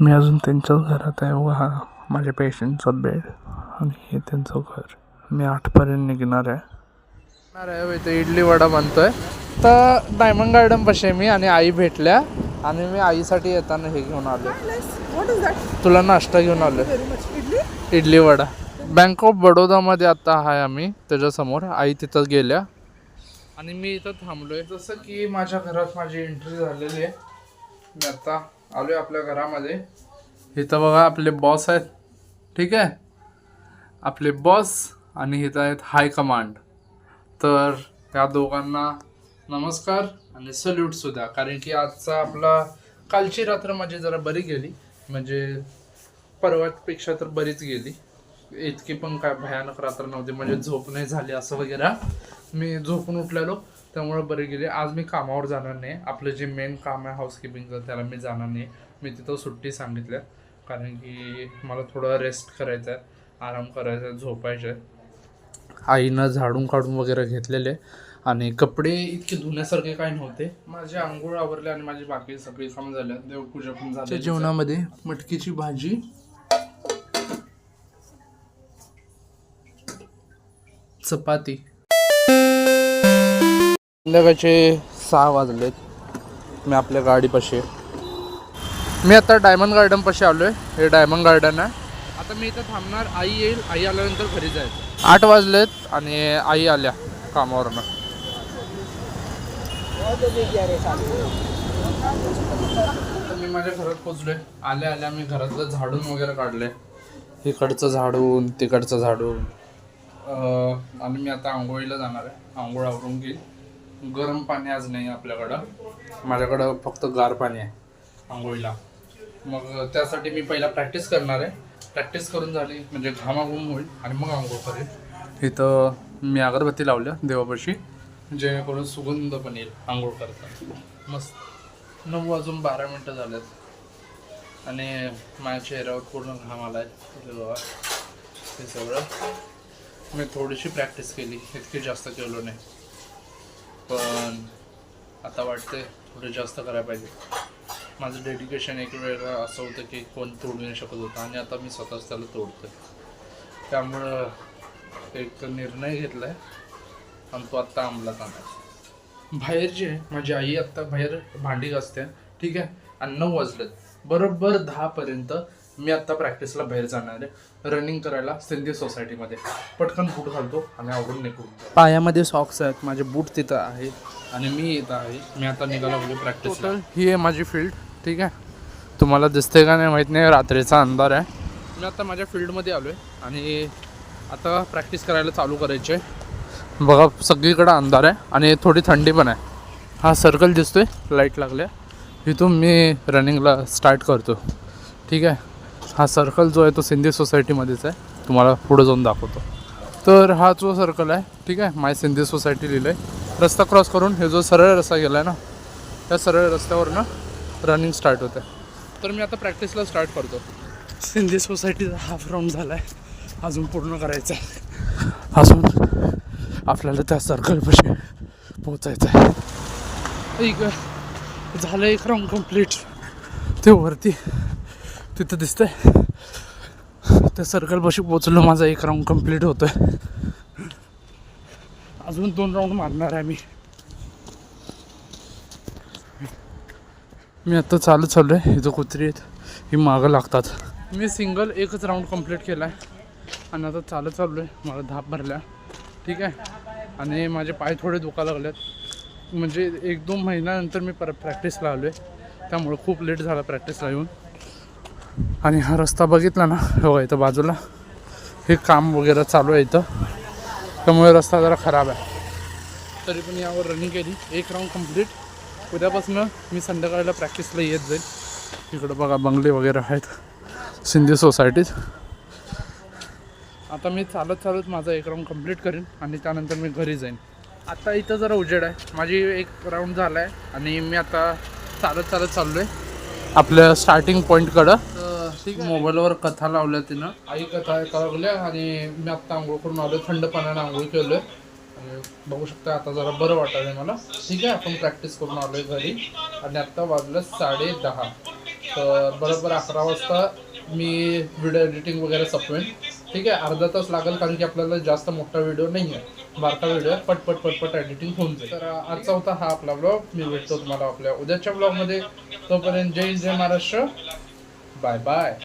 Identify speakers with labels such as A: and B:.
A: मी अजून त्यांच्याच घरात आहे. व हा माझ्या पेशंटचा बेड आणि हे त्यांचं घर. मी आठपर्यंत निघणार आहे. निघणार आहे. इथे इडली वडा बनतोय. तर डायमंड गार्डन पाशी मी आणि आई भेटल्या आणि मी आईसाठी येताना हे घेऊन आलो? तुला नाश्ता घेऊन आलो? इडली? वडा. बँक ऑफ बडोदामध्ये आता आहे आम्ही त्याच्यासमोर. आई तिथं गेल्या. आणि मी इथं थांबलोय. जसं की माझ्या घरात माझी एंट्री झालेली आहे. मी आता आलोय आपल्या घरामध्ये. इथं बघा आपले बॉस आहेत. ठीक आहे? आपले बॉस आणि इथं आहेत हाय कमांड तर त्या दोघांना नमस्कार आणि सल्यूट सुद्धा. कारण की आजचा आपला कालची रात्र माझी जरा बरी गेली. म्हणजे परवापेक्षा तर बरीच गेली. इतकी पण काय भयानक रात्र नव्हती. म्हणजे झोप नाही झाली असं वगैरे. मी झोपून उठलेलो त्यामुळे बरे गेले. आज मी कामावर जाणार नाही. आपलं जे मेन काम आहे हाऊसकीपिंगचं त्याला मी जाणार नाही. मी तिथं सुट्टी सांगितल्या कारण की मला थोडं रेस्ट करायचं आहे आराम करायचा आहे झोपायचं आहे आईनं झाडून काढून वगैरे घेतलेले. आणि कपडे इतके धुण्यासारखे काही नव्हते. माझे आंघोळ आवरले आणि माझी बाकी सगळी कामं झाल्या देवपूजा पण झाली जेवणामध्ये मटकीची भाजी चपाती. संध्याकाळचे सहा वाजलेत. मी आपल्या गाडीपाशी. मी आता डायमंड गार्डनपाशी आलो आहे हे डायमंड गार्डन आहे. आता मी इथं थांबणार. आई येईल. आई आल्यानंतर घरी जायचं. आठ वाजलेत आणि आई आल्या कामावरनं. मी माझ्या घरात पोचलोय. आल्या आल्या मी घरातलं झाडून वगैरे काढले इकडचं झाडून तिकडचं झाडून. आणि मी आता आंघोळीला जाणार आहे. आंघोळ आवरून घेईल गरम पाणी आज नाही आपल्याकडं. माझ्याकडं फक्त गार पाणी आहे. आंघोळीला. मग त्यासाठी मी पहिला प्रॅक्टिस करणार आहे. प्रॅक्टिस करून झाली म्हणजे घामाघूम होईल आणि मग आंघोळ करेल. इथं मी अगरबत्ती लावल्या देवापाशी. जेणेकरून सुगंध पण येईल आंघोळ करता मस्त. नऊ वाजून बारा मिनटं झालेत. आणि माझ्या चेहऱ्यावर पूर्ण घाम आलाय. हे बघा. हे सगळं. मी थोडीशी प्रॅक्टिस केली. इतकी जास्त केलो नाही. पण आता वाटते थोडं जास्त करायला पाहिजे. माझं डेडिकेशन एक वेळा असं होतं की कोण तोडू नाही शकत होतं आणि आता मी स्वतःच त्याला तोडतो त्यामुळं एक निर्णय घेतला आहे आणि तो आत्ता अंमलात आणायचा. बाहेर जे माझी आई आत्ता बाहेर भांडी घासते. ठीक आहे? आणि नऊ वाजलेत. बरोबर दहापर्यंत मी आत्ता प्रॅक्टिसला बाहेर जाणार आहे. रनिंग करायला सिंधी सोसायटीमध्ये पटकन बूट घालतो आणि आवडून निघून पायामध्ये सॉक्स आहेत माझे बूट तिथं आहेत आणि मी इथं आहे. मी आता निघाला लागलो प्रॅक्टिस ही आहे माझी फील्ड ठीक आहे? तुम्हाला दिसते का नाही माहीत नाही रात्रीचा अंधार आहे. मी आता माझ्या फील्डमध्ये आलो आहे आणि आता प्रॅक्टिस करायला चालू करायची आहे बघा सगळीकडं अंधार आहे आणि थोडी थंडी पण आहे. हा सर्कल दिसतोय लाइट लागल्या. इथून मी रनिंगला स्टार्ट करतो. ठीक आहे? हा सर्कल जो आहे तो सिंधी सोसायटीमध्येच आहे. तुम्हाला पुढे जाऊन दाखवतो. तर हा जो सर्कल आहे ठीक आहे माय सिंधी सोसायटी लिहिलं आहे रस्ता क्रॉस करून हे जो सरळ रस्ता गेला आहे ना त्या सरळ रस्त्यावरनं रनिंग स्टार्ट होते तर मी आता प्रॅक्टिसला स्टार्ट करतो. सिंधी सोसायटीचा हाफ राऊंड झाला आहे अजून पूर्ण करायचा आहे अजून आपल्याला त्या सर्कलपाशी पोचायचं आहे एक झालं एक राऊंड कंप्लीट ते वरती तिथं दिसतंय. त्या सर्कलपाशी पोचलो माझा एक राऊंड कंप्लीट होतोय. अजून दोन राऊंड मारणार आहे मी मी आता चालत चाललो आहे. इथं कुत्री आहेत. ही मागं लागतात. मी सिंगल एकच राऊंड कंप्लीट केला आहे आणि आता चालत चाललो आहे. मला धाप भरल्या. ठीक आहे? आणि माझे पाय थोडे दुखा लागलेत. म्हणजे एक दोन महिन्यानंतर मी परत प्रॅक्टिसला आलो आहे त्यामुळे खूप लेट झाला प्रॅक्टिसला येऊन. आणि हा रस्ता बघितला ना हो इथं बाजूला. हे काम वगैरे चालू आहे इथं. त्यामुळे रस्ता जरा खराब आहे. तरी पण यावर रनिंग केली. एक राऊंड कंप्लीट उद्यापासून मी संध्याकाळला प्रॅक्टिसला येत जाईल. इकडं बघा बंगले वगैरे आहेत. सिंधी सोसायटीत आता मी चालत चालत माझा एक राऊंड कंप्लीट करेन आणि त्यानंतर मी घरी जाईन. आता इथं जरा उजेड आहे. माझी एक राऊंड झाला आहे आणि मी आता चालत चालत चाललो आहे आपल्या स्टार्टिंग पॉईंटकडं ठीक मोबाईलवर कथा लावल्या तिनं. आई कथा ऐकायला लागल्या आणि मी आत्ता आंघोळ करून आलो थंड पाण्याने आंघोळ केलं आणि बघू शकता आता जरा बरं वाटायला मला. ठीक आहे आपण प्रॅक्टिस करून आलोय घरी. आणि आत्ता वाजलं साडे दहा. तर बरोबर अकरा वाजता मी व्हिडिओ एडिटिंग वगैरे संपवेन. ठीक आहे अर्धा तास लागेल कारण की आपल्याला जास्त मोठा व्हिडिओ नाही आहे बारका व्हिडिओ आहे. पटपट पटपट एडिटिंग होऊन जाईल. तर आजचा होता हा आपला ब्लॉग मी भेटतो तुम्हाला आपल्या उद्याच्या ब्लॉगमध्ये तोपर्यंत जय हिंद, जय महाराष्ट्र. Bye bye.